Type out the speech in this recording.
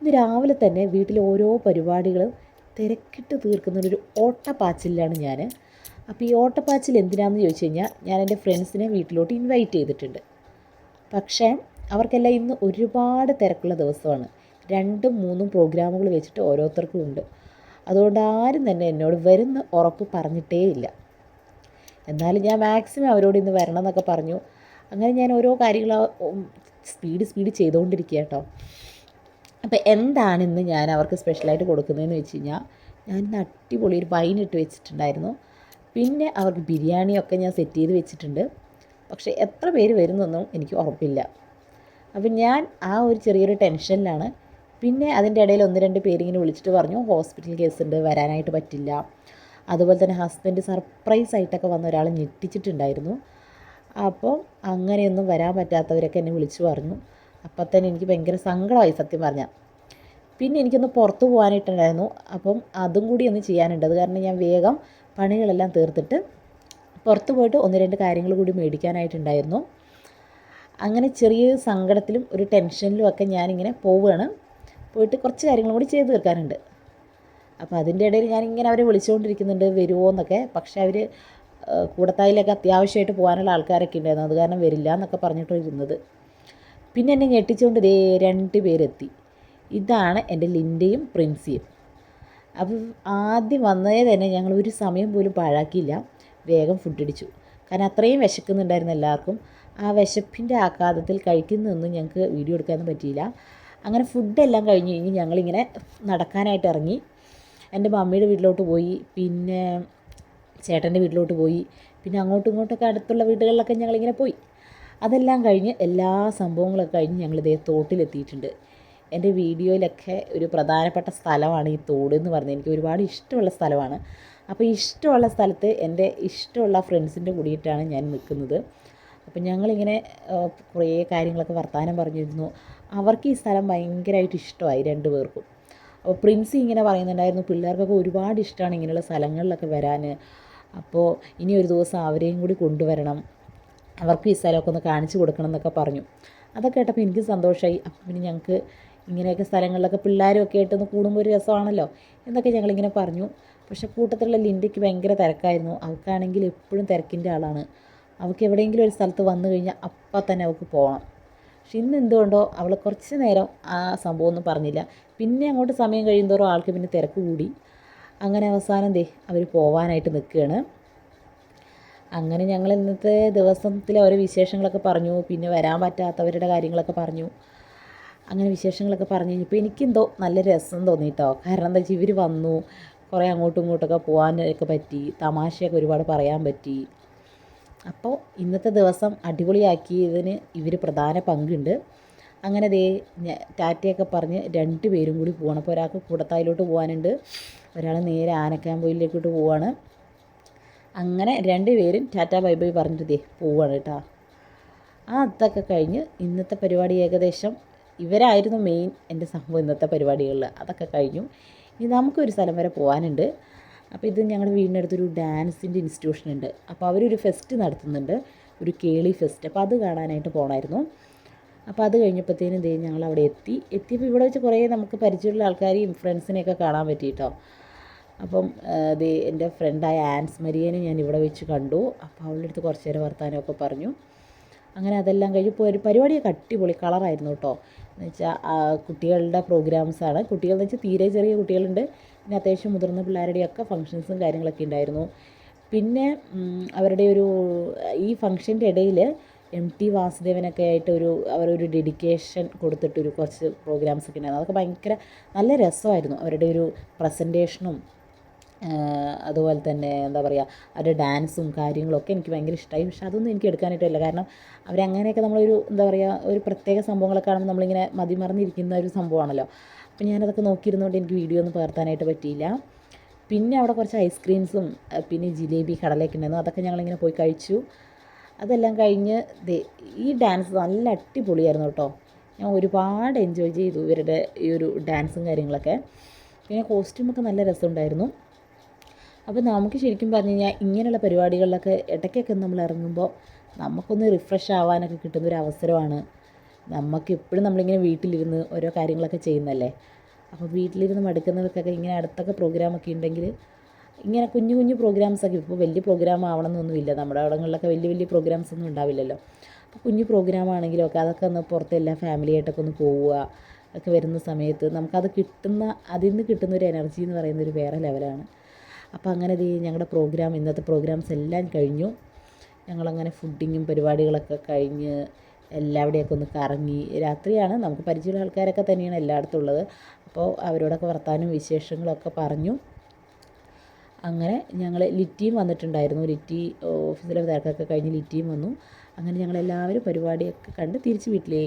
ഇന്ന് രാവിലെ തന്നെ വീട്ടിലെ ഓരോ പരിപാടികളും തിരക്കിട്ട് തീർക്കുന്നൊരു ഓട്ടപ്പാച്ചിലാണ് ഞാൻ അപ്പോൾ ഈ ഓട്ടപ്പാച്ചിൽ എന്തിനാണെന്ന് ചോദിച്ചു കഴിഞ്ഞാൽ ഞാൻ എന്റെ ഫ്രണ്ട്സിനെ വീട്ടിലോട്ട് ഇൻവൈറ്റ് ചെയ്തിട്ടുണ്ട്. പക്ഷേ അവർക്കെല്ലാം ഇന്ന് ഒരുപാട് തിരക്കുള്ള ദിവസമാണ്. രണ്ടും മൂന്നും പ്രോഗ്രാമുകൾ വെച്ചിട്ട് ഓരോരുത്തർക്കും ഉണ്ട്. അതുകൊണ്ട് ആരും തന്നെ എന്നോട് വരുന്ന ഉറപ്പ് പറഞ്ഞിട്ടേ ഇല്ല. എന്നാലും ഞാൻ മാക്സിമം അവരോട് ഇന്ന് വരണം എന്നൊക്കെ പറഞ്ഞു. അങ്ങനെ ഞാൻ ഓരോ കാര്യങ്ങൾ സ്പീഡ് സ്പീഡ് ചെയ്തുകൊണ്ടിരിക്കുക കേട്ടോ. അപ്പോൾ എന്താണ് ഇന്ന് ഞാൻ അവർക്ക് സ്പെഷ്യലായിട്ട് കൊടുക്കുന്നതെന്ന് വെച്ച് കഴിഞ്ഞാൽ ഞാൻ ഇന്ന് അടിപൊളി ഒരു ഇട്ട് വെച്ചിട്ടുണ്ടായിരുന്നു. പിന്നെ അവർക്ക് ബിരിയാണിയൊക്കെ ഞാൻ സെറ്റ് ചെയ്ത് വെച്ചിട്ടുണ്ട്. പക്ഷേ എത്ര പേര് വരുന്നൊന്നും എനിക്ക് ഉറപ്പില്ല. അപ്പം ഞാൻ ആ ഒരു ചെറിയൊരു ടെൻഷനിലാണ് പിന്നെ അതിന്റെ ഇടയിൽ ഒന്ന് രണ്ട് പേരിങ്ങനെ വിളിച്ചിട്ട് പറഞ്ഞു ഹോസ്പിറ്റൽ കേസ് ഉണ്ട് വരാനായിട്ട് പറ്റില്ല. അതുപോലെ തന്നെ ഹസ്ബൻഡ് സർപ്രൈസ് ആയിട്ടൊക്കെ വന്ന ഒരാൾ ഞെട്ടിച്ചിട്ടുണ്ടായിരുന്നു. അപ്പോൾ അങ്ങനെയൊന്നും വരാൻ പറ്റാത്തവരൊക്കെ എന്നെ വിളിച്ചു പറഞ്ഞു. അപ്പം തന്നെ എനിക്ക് ഭയങ്കര സങ്കടമായി സത്യം പറഞ്ഞാൽ പിന്നെ എനിക്കൊന്ന് പുറത്ത് പോകാനായിട്ടുണ്ടായിരുന്നു. അപ്പം അതും കൂടി ഒന്ന് ചെയ്യാനുണ്ട്. അത് കാരണം ഞാൻ വേഗം പണികളെല്ലാം തീർത്തിട്ട് പുറത്ത് പോയിട്ട് ഒന്ന് രണ്ട് കാര്യങ്ങൾ കൂടി മേടിക്കാനായിട്ടുണ്ടായിരുന്നു. അങ്ങനെ ചെറിയ സങ്കടത്തിലും ഒരു ടെൻഷനിലും ഒക്കെ ഞാനിങ്ങനെ പോവുകയാണ് പോയിട്ട് കുറച്ച് കാര്യങ്ങളും കൂടി ചെയ്ത് തീർക്കാനുണ്ട്. അപ്പോൾ അതിന്റെ ഇടയിൽ ഞാനിങ്ങനെ അവരെ വിളിച്ചുകൊണ്ടിരിക്കുന്നുണ്ട് വരുമോ എന്നൊക്കെ. പക്ഷേ അവർ കൂടത്തായിലൊക്കെ അത്യാവശ്യമായിട്ട് പോകാനുള്ള ആൾക്കാരൊക്കെ ഉണ്ടായിരുന്നു. അത് കാരണം വരില്ല എന്നൊക്കെ പറഞ്ഞിട്ടിരുന്നത് പിന്നെ എന്നെ ഞെട്ടിച്ചുകൊണ്ട് ദേ രണ്ട് പേരെത്തി. ഇതാണ് എന്റെ ലിന്റെയും പ്രിൻസിയും. അപ്പം ആദ്യം വന്നതേ തന്നെ ഞങ്ങൾ ഒരു സമയം പോലും പാഴാക്കിയില്ല. വേഗം ഫുഡ് അടിച്ചു. കാരണം അത്രയും വിശക്കുന്നുണ്ടായിരുന്നു എല്ലാവർക്കും. ആ വിശപ്പിന്റെ ആഘാതത്തിൽ കഴിക്കുന്നതൊന്നും ഞങ്ങൾക്ക് വീഡിയോ എടുക്കാനൊന്നും പറ്റിയില്ല. അങ്ങനെ ഫുഡെല്ലാം കഴിഞ്ഞ് കഴിഞ്ഞ് ഞങ്ങളിങ്ങനെ നടക്കാനായിട്ട് ഇറങ്ങി. എന്റെ മമ്മിയുടെ വീട്ടിലോട്ട് പോയി. പിന്നെ ചേട്ടന്റെ വീട്ടിലോട്ട് പോയി. പിന്നെ അങ്ങോട്ടും ഇങ്ങോട്ടൊക്കെ അടുത്തുള്ള വീടുകളിലൊക്കെ ഞങ്ങളിങ്ങനെ പോയി. അതെല്ലാം കഴിഞ്ഞ് എല്ലാ സംഭവങ്ങളൊക്കെ കഴിഞ്ഞ് ഞങ്ങൾ ഇതേ തോട്ടിലെത്തിയിട്ടുണ്ട്. എന്റെ വീഡിയോയിലൊക്കെ ഒരു പ്രധാനപ്പെട്ട സ്ഥലമാണ് ഈ തോട് എന്ന് പറഞ്ഞത്. എനിക്ക് ഒരുപാട് ഇഷ്ടമുള്ള സ്ഥലമാണ്. അപ്പോൾ ഇഷ്ടമുള്ള സ്ഥലത്ത് എന്റെ ഇഷ്ടമുള്ള ഫ്രണ്ട്സിന്റെ കൂടിയിട്ടാണ് ഞാൻ നിൽക്കുന്നത്. അപ്പം ഞങ്ങളിങ്ങനെ കുറേ കാര്യങ്ങളൊക്കെ വർത്തമാനം പറഞ്ഞിരുന്നു. അവർക്ക് ഈ സ്ഥലം ഭയങ്കരമായിട്ട് ഇഷ്ടമായി രണ്ട് പേർക്കും. അപ്പോൾ പ്രിൻസി ഇങ്ങനെ പറയുന്നുണ്ടായിരുന്നു പിള്ളേർക്കൊക്കെ ഒരുപാട് ഇഷ്ടമാണ് ഇങ്ങനെയുള്ള സ്ഥലങ്ങളിലൊക്കെ വരാൻ. അപ്പോൾ ഇനി ഒരു ദിവസം അവരെയും കൂടി കൊണ്ടുവരണം. അവർക്ക് ഈ സ്ഥലമൊക്കെ ഒന്ന് കാണിച്ചു കൊടുക്കണം എന്നൊക്കെ പറഞ്ഞു. അതൊക്കെ കേട്ടപ്പോൾ എനിക്ക് സന്തോഷമായി അപ്പം പിന്നെ ഞങ്ങൾക്ക് ഇങ്ങനെയൊക്കെ സ്ഥലങ്ങളിലൊക്കെ പിള്ളേരും ഒക്കെ ആയിട്ടൊന്ന് കൂടുമ്പോൾ ഒരു രസമാണല്ലോ എന്നൊക്കെ ഞങ്ങളിങ്ങനെ പറഞ്ഞു. പക്ഷേ കൂട്ടത്തിലുള്ള ലിൻഡയ്ക്ക് ഭയങ്കര തിരക്കായിരുന്നു. അവൾക്കാണെങ്കിൽ എപ്പോഴും തിരക്കിന്റെ ആളാണ്. അവൾക്ക് എവിടെയെങ്കിലും ഒരു സ്ഥലത്ത് വന്നു കഴിഞ്ഞാൽ അപ്പം തന്നെ അവൾക്ക് പോകണം. പക്ഷെ ഇന്ന് എന്തുകൊണ്ടോ അവൾ കുറച്ച് നേരം ആ സംഭവമൊന്നും പറഞ്ഞില്ല. പിന്നെ അങ്ങോട്ട് സമയം കഴിയുമോറും ആൾക്ക് പിന്നെ തിരക്ക് കൂടി. അങ്ങനെ അവസാനം ദേ അവർ പോവാനായിട്ട് നിൽക്കുകയാണ്. അങ്ങനെ ഞങ്ങൾ ഇന്നത്തെ ദിവസത്തിലെ ഓരോ വിശേഷങ്ങളൊക്കെ പറഞ്ഞു. പിന്നെ വരാൻ പറ്റാത്തവരുടെ കാര്യങ്ങളൊക്കെ പറഞ്ഞു. അങ്ങനെ വിശേഷങ്ങളൊക്കെ പറഞ്ഞു കഴിഞ്ഞപ്പോൾ എനിക്കെന്തോ നല്ല രസം തോന്നി കേട്ടോ കാരണം എന്താ വെച്ചാൽ ഇവർ വന്നു. കുറേ അങ്ങോട്ടും ഇങ്ങോട്ടൊക്കെ പോകാനൊക്കെ പറ്റി. തമാശയൊക്കെ ഒരുപാട് പറയാൻ പറ്റി. അപ്പോൾ ഇന്നത്തെ ദിവസം അടിപൊളിയാക്കിയതിന് ഇവർ പ്രധാന പങ്കുണ്ട്. അങ്ങനെ ദേ ടാറ്റയൊക്കെ പറഞ്ഞ് രണ്ട് പേരും കൂടി പോകണം അപ്പോൾ ഒരാൾക്ക് കൂടത്തായിലോട്ട് പോകാനുണ്ട് ഒരാൾ നേരെ ആനക്കാമ്പൊയിലേക്കോട്ട് പോവാണ്. അങ്ങനെ രണ്ട് പേരും ടാറ്റ ബൈ ബൈ പറഞ്ഞിട്ട് പോവാണ് കേട്ടോ. ആ അതൊക്കെ കഴിഞ്ഞ് ഇന്നത്തെ പരിപാടി ഏകദേശം ഇവരായിരുന്നു മെയിൻ എന്റെ സംഭവം ഇന്നത്തെ പരിപാടികളിൽ. അതൊക്കെ കഴിഞ്ഞു. ഇനി നമുക്കൊരു സ്ഥലം വരെ പോകാനുണ്ട് അപ്പോൾ ഇത് ഞങ്ങളുടെ വീടിനടുത്തൊരു ഡാൻസിന്റെ ഇൻസ്റ്റിറ്റ്യൂഷൻ ഉണ്ട്. അപ്പോൾ അവരൊരു ഫെസ്റ്റ് നടത്തുന്നുണ്ട്. ഒരു കേളി ഫെസ്റ്റ് അപ്പോൾ അത് കാണാനായിട്ട് പോകണമായിരുന്നു അപ്പോൾ അത് കഴിഞ്ഞപ്പോഴത്തേനും ദേ ഞങ്ങൾ അവിടെ എത്തി. എത്തിയപ്പോൾ ഇവിടെ വെച്ച് കുറേ നമുക്ക് പരിചയമുള്ള ആൾക്കാരെയും ഫ്രണ്ട്സിനെയൊക്കെ കാണാൻ പറ്റി കേട്ടോ. അപ്പം ദേ എന്റെ ഫ്രണ്ടായ ആൻസ് മരിയനെ ഞാൻ ഇവിടെ വെച്ച് കണ്ടു. അപ്പോൾ അവളുടെ അടുത്ത് കുറച്ച് നേരം വർത്താനമൊക്കെ പറഞ്ഞു. അങ്ങനെ അതെല്ലാം കഴിഞ്ഞ് ഒരു പരിപാടിയൊക്കെ അടിപൊളി കളറായിരുന്നു കേട്ടോ. എന്ന് വെച്ചാൽ കുട്ടികളുടെ പ്രോഗ്രാംസാണ് കുട്ടികൾ എന്ന് വെച്ചാൽ തീരെ ചെറിയ കുട്ടികളുണ്ട്. പിന്നെ അത്യാവശ്യം മുതിർന്ന പിള്ളേരുടെയൊക്കെ ഫങ്ഷൻസും കാര്യങ്ങളൊക്കെ ഉണ്ടായിരുന്നു. പിന്നെ അവരുടെ ഒരു ഈ ഫങ്ഷന്റെ ഇടയിൽ എം ടി വാസുദേവനൊക്കെ ആയിട്ട് ഒരു അവരൊരു ഡെഡിക്കേഷൻ കൊടുത്തിട്ടൊരു കുറച്ച് പ്രോഗ്രാംസ് ഒക്കെ ഉണ്ടായിരുന്നു. അതൊക്കെ ഭയങ്കര നല്ല രസമായിരുന്നു. അവരുടെ ഒരു പ്രസന്റേഷനും അതുപോലെ തന്നെ എന്താ പറയുക അവരുടെ ഡാൻസും കാര്യങ്ങളൊക്കെ എനിക്ക് ഭയങ്കര ഇഷ്ടമായി പക്ഷെ അതൊന്നും എനിക്ക് എടുക്കാനായിട്ടില്ല. കാരണം അവരങ്ങനെയൊക്കെ നമ്മളൊരു എന്താ പറയുക ഒരു പ്രത്യേക സംഭവങ്ങളൊക്കെ കാണുമ്പോൾ നമ്മളിങ്ങനെ മതിമറന്നിരിക്കുന്ന ഒരു സംഭവമാണല്ലോ. അപ്പം ഞാനതൊക്കെ നോക്കിയിരുന്നുകൊണ്ട് എനിക്ക് വീഡിയോ ഒന്നും പകർത്താനായിട്ട് പറ്റിയില്ല. പിന്നെ അവിടെ കുറച്ച് ഐസ്ക്രീംസും പിന്നെ ജിലേബി കടലയൊക്കെ ഉണ്ടായിരുന്നു. അതൊക്കെ ഞങ്ങളിങ്ങനെ പോയി കഴിച്ചു. അതെല്ലാം കഴിഞ്ഞ് ഈ ഡാൻസ് നല്ല അടിപൊളിയായിരുന്നു കേട്ടോ. ഞാൻ ഒരുപാട് എൻജോയ് ചെയ്തു ഇവരുടെ ഈ ഒരു ഡാൻസും കാര്യങ്ങളൊക്കെ. പിന്നെ കോസ്റ്റ്യൂമൊക്കെ നല്ല രസമുണ്ടായിരുന്നു. അപ്പോൾ നമുക്ക് ശരിക്കും പറഞ്ഞു കഴിഞ്ഞാൽ ഇങ്ങനെയുള്ള പരിപാടികളിലൊക്കെ ഇടയ്ക്കൊക്കെ നമ്മൾ ഇറങ്ങുമ്പോൾ നമുക്കൊന്ന് റിഫ്രഷ് ആവാനൊക്കെ കിട്ടുന്ന ഒരു അവസരമാണ്. നമുക്ക് എപ്പോഴും നമ്മളിങ്ങനെ വീട്ടിലിരുന്ന് ഓരോ കാര്യങ്ങളൊക്കെ ചെയ്യുന്നല്ലേ? അപ്പോൾ വീട്ടിലിരുന്ന് മടുക്കുന്നവർക്കൊക്കെ ഇങ്ങനെ അടുത്തൊക്കെ പ്രോഗ്രാമൊക്കെ ഉണ്ടെങ്കിൽ ഇങ്ങനെ കുഞ്ഞു കുഞ്ഞു പ്രോഗ്രാംസൊക്കെ ഇപ്പോൾ വലിയ പ്രോഗ്രാം ആവണമെന്നൊന്നുമില്ല നമ്മുടെ അവിടങ്ങളിലൊക്കെ വലിയ വലിയ പ്രോഗ്രാംസ് ഒന്നും ഉണ്ടാവില്ലല്ലോ. അപ്പോൾ കുഞ്ഞു പ്രോഗ്രാം ആണെങ്കിലും ഒക്കെ അതൊക്കെ ഒന്ന് പുറത്ത് എല്ലാ ഫാമിലിയായിട്ടൊക്കെ ഒന്ന് പോവുക ഒക്കെ വരുന്ന സമയത്ത് നമുക്കത് കിട്ടുന്ന അതിൽ നിന്ന് കിട്ടുന്ന ഒരു എനർജി എന്ന് പറയുന്നത് ഒരു വേറെ ലെവലാണ് അപ്പോൾ അങ്ങനെ ഇത് ഞങ്ങളുടെ പ്രോഗ്രാം ഇന്നത്തെ പ്രോഗ്രാംസ് എല്ലാം കഴിഞ്ഞു. ഞങ്ങളങ്ങനെ ഫുഡിങ്ങും പരിപാടികളൊക്കെ കഴിഞ്ഞ് എല്ലാവിടെയൊക്കെ ഒന്ന് കറങ്ങി രാത്രിയാണ്. നമുക്ക് പരിചയമുള്ള ആൾക്കാരൊക്കെ തന്നെയാണ് എല്ലായിടത്തും ഉള്ളത്. അപ്പോൾ അവരോടൊക്കെ വർത്താനവും വിശേഷങ്ങളൊക്കെ പറഞ്ഞു. അങ്ങനെ ഞങ്ങൾ ലിറ്റിയും വന്നിട്ടുണ്ടായിരുന്നു. ലിറ്റി ഓഫീസിലെ തിരക്കൊക്കെ കഴിഞ്ഞ് ലിറ്റിയും വന്നു. അങ്ങനെ ഞങ്ങളെല്ലാവരും പരിപാടിയൊക്കെ കണ്ട് തിരിച്ച് വീട്ടിലേക്ക്